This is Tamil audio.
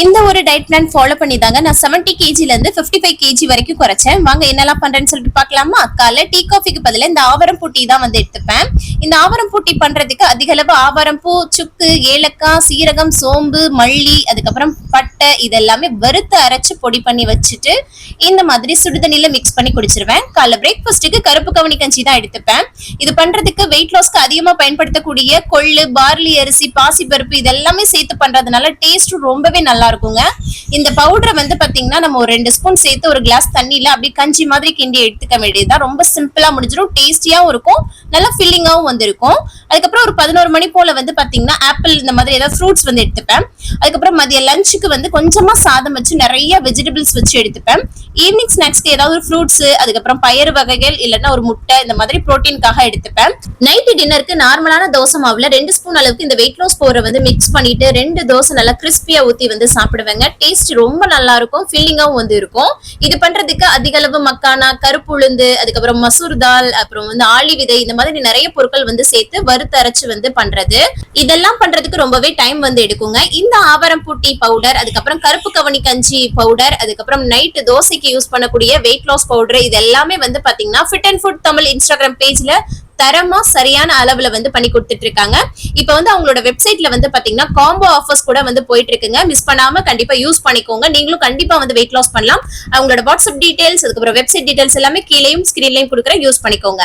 இந்த ஒரு டயட் பிளான் ஃபாலோ பண்ணி தாங்க நான் செவன்டி கேஜில இருந்து 55 ஃபைவ் கேஜி வரைக்கும் குறைச்சேன். வாங்க என்னெல்லாம் பண்றேன்னு சொல்லிட்டு பார்க்கலாமா? காலைல டீ காஃபிக்கு பதிலாக இந்த ஆவரம் பூட்டி தான் வந்து எடுத்துப்பேன். இந்த ஆவரம் பூட்டி பண்றதுக்கு அதிக அளவு ஆவாரம் பூ சுக்கு ஏலக்காய் சீரகம் சோம்பு மல்லி அதுக்கப்புறம் பட் பட்டை இதெல்லாமே வறுத்து அரைச்சு பொடி பண்ணி வச்சுட்டு இந்த மாதிரி சுடுதண்ணில மிக்ஸ் பண்ணி குடிச்சிருவேன். காலைல பிரேக்ஃபாஸ்ட்டுக்கு கருப்பு கவனி கஞ்சி தான் எடுத்துப்பேன். இது பண்றதுக்கு வெயிட் லாஸ்க்கு அதிகமா பயன்படுத்தக்கூடிய கொள்ளு பார்லி அரிசி பாசிப்பருப்பு இதெல்லாமே சேர்த்து பண்றதுனால டேஸ்ட் ரொம்பவே நல்லா இருக்குங்க. இந்த பவுடரை வந்து பாத்தீங்கன்னா நம்ம ஒரு ரெண்டு ஸ்பூன் சேர்த்து ஒரு கிளாஸ் தண்ணியில அப்படியே கஞ்சி மாதிரி கிண்டி எடுத்துக்க வேண்டியதுதான். ரொம்ப சிம்பிளா முடிஞ்சிடும். டேஸ்டியாவும் இருக்கும். நல்லா ஃபில்லிங்காவும் வந்திருக்கும். அதுக்கப்புறம் ஒரு பதினோரு மணி போல வந்து பாத்தீங்கன்னா ஆப்பிள் இந்த மாதிரி ஏதாவது ஃப்ரூட்ஸ் வந்து எடுத்துப்பேன். அதுக்கப்புறம் மதிய லஞ்சுக்கு வந்து கொஞ்சமா சாதம் வச்சு நிறைய வெஜிடபிள்ஸ் வச்சு எடுத்துப்பேன். ஈவினிங் ஸ்நாக்ஸ்க்கு ஏதாவது ஒரு ஃப்ரூட்ஸ் அதுக்கப்புறம் பயறு வகைகள் இல்லைன்னா ஒரு முட்டை இந்த மாதிரி ப்ரோட்டீனுக்காக எடுத்துப்பேன். நைட்டு டின்னருக்கு நார்மலான தோசை மாவுல ரெண்டு ஸ்பூன் அளவுக்கு இந்த வெயிட் லாஸ் பவுடரை வந்து மிக்ஸ் பண்ணிட்டு ரெண்டு தோசை நல்லா கிறிஸ்பியா ஊத்தி வந்து சாப்பிடுவேங்க. டேஸ்ட் ரொம்ப நல்லா இருக்கும் ஃபில்லிங்காவும் வந்து இருக்கும். இது பண்றதுக்கு அதிக அளவு மக்கானா கருப்பு உளுந்து அதுக்கப்புறம் மசூர் தால் அப்புறம் வந்து ஆளி விதை இந்த மாதிரி நிறைய பொருட்கள் வந்து சேர்த்து வறுத்து அரைச்சு வந்து பண்றது. இதெல்லாம் பண்றதுக்கு ரொம்பவே டைம் வந்து எடுக்குங்க. இந்த ஆவரம் பூட்டி பவுடர் அதுக்கப்புறம் கருப்பு கவனி கஞ்சி பவுடர் அதுக்கப்புறம் நைட்டு தோசைக்கு யூஸ் பண்ணக்கூடிய வெயிட் லாஸ் பவுடர் இது எல்லாமே வந்து பாத்தீங்கன்னா fit and food Tamil Instagram பேஜ்ல தரமா சரியான அளவுல வந்து பண்ணி கொடுத்துட்டு இருக்காங்க இப்போ வந்து அவங்களோட வெப்சைட்ல வந்து பாத்தீங்கன்னா காம்போ ஆஃபர்ஸ் கூட வந்து போயிட்டு இருக்குங்க மிஸ் பண்ணாம கண்டிப்பா யூஸ் பண்ணிக்கோங்க. நீங்களும் கண்டிப்பா வந்து வெயிட் லாஸ் பண்ணலாம். அவங்களோட வாட்ஸ்அப் டீடைல்ஸ் அதுக்கப்புறம் வெப்சைட் டீடைல்ஸ் எல்லாமே கீழேயும் ஸ்கிரீன்லயும் கொடுக்குறேன் யூஸ் பண்ணிக்கோங்க.